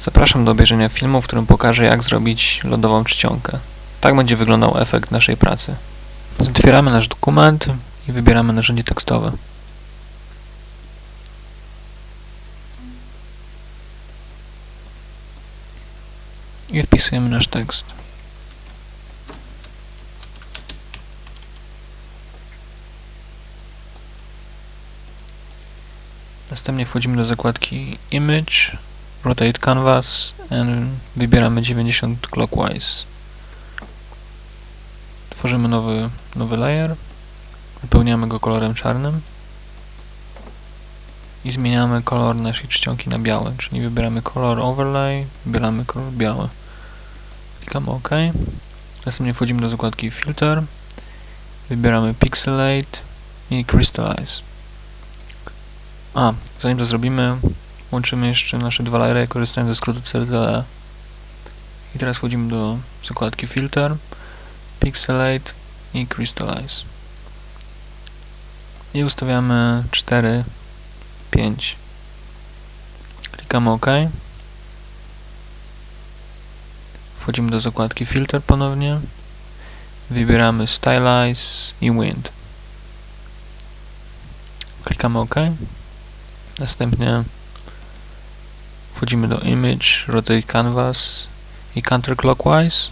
Zapraszam do obejrzenia filmu, w którym pokażę jak zrobić lodową czcionkę. Tak będzie wyglądał efekt naszej pracy. Otwieramy nasz dokument i wybieramy narzędzie tekstowe. I wpisujemy nasz tekst. Następnie wchodzimy do zakładki Image, Rotate Canvas and wybieramy 90 clockwise. Tworzymy nowy, nowy layer, wypełniamy go kolorem czarnym i zmieniamy kolor naszej czcionki na biały, czyli wybieramy kolor overlay, wybieramy kolor biały. Klikamy OK. Następnie wchodzimy do zakładki Filter, wybieramy Pixelate i Crystallize. A, zanim to zrobimy, łączymy jeszcze nasze dwa layery korzystając ze skrótu CTRL. I teraz wchodzimy do zakładki Filter, Pixelate i Crystallize. I ustawiamy 4, 5. Klikamy OK. Wchodzimy do zakładki Filter ponownie. Wybieramy Stylize i Wind. Klikamy OK. Następnie wchodzimy do Image, Rotate Canvas i Counterclockwise.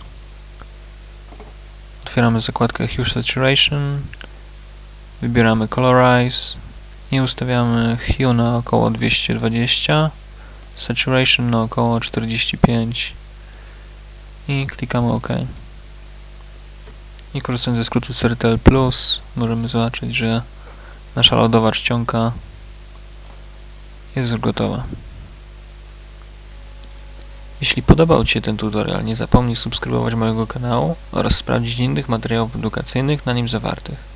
Otwieramy zakładkę Hue Saturation. Wybieramy Colorize i ustawiamy Hue na około 220, Saturation na około 45 i klikamy OK. I korzystając ze skrótu CTRL+, możemy zobaczyć, że nasza lodowa czcionka jest gotowa. Jeśli podobał Ci się ten tutorial, nie zapomnij subskrybować mojego kanału oraz sprawdzić innych materiałów edukacyjnych na nim zawartych.